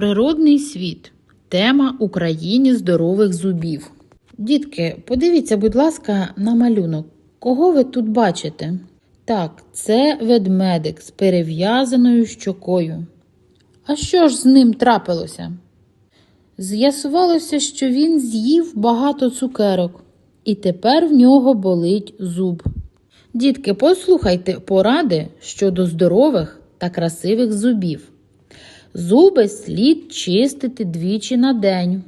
Природний світ. Тема Україні здорових зубів. Дітки, подивіться, будь ласка, на малюнок. Кого ви тут бачите? Так, це ведмедик з перев'язаною щокою. А що ж з ним трапилося? З'ясувалося, що він з'їв багато цукерок, і тепер в нього болить зуб. Дітки, послухайте поради щодо здорових та красивих зубів. Зуби слід чистити двічі на день,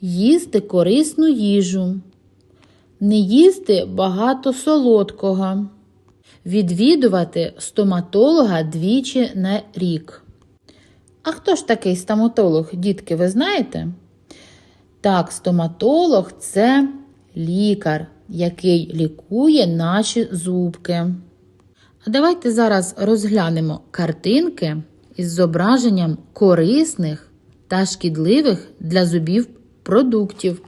їсти корисну їжу, не їсти багато солодкого, відвідувати стоматолога двічі на рік. А хто ж такий стоматолог, дітки, ви знаєте? Так, стоматолог це лікар, який лікує наші зубки. А давайте зараз розглянемо картинки із зображенням корисних та шкідливих для зубів продуктів.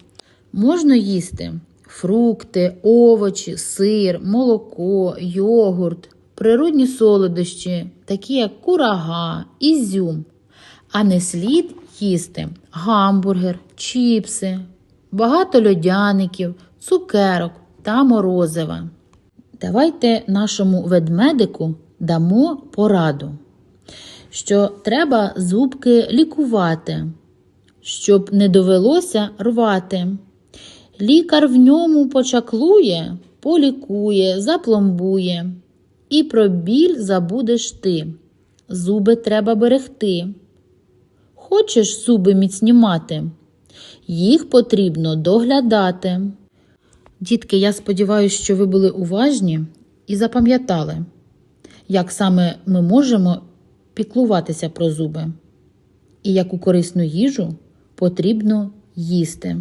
Можна їсти фрукти, овочі, сир, молоко, йогурт, природні солодощі, такі як курага, ізюм. А не слід їсти гамбургер, чіпси, багато льодяників, цукерок та морозива. Давайте нашому ведмедику дамо пораду, що треба зубки лікувати, щоб не довелося рвати. Лікар в ньому почаклує, полікує, запломбує, і про біль забудеш ти. Зуби треба берегти. Хочеш зуби міцні мати? Їх потрібно доглядати. Дітки, я сподіваюся, що ви були уважні і запам'ятали, як саме ми можемо піклуватися про зуби і яку корисну їжу потрібно їсти.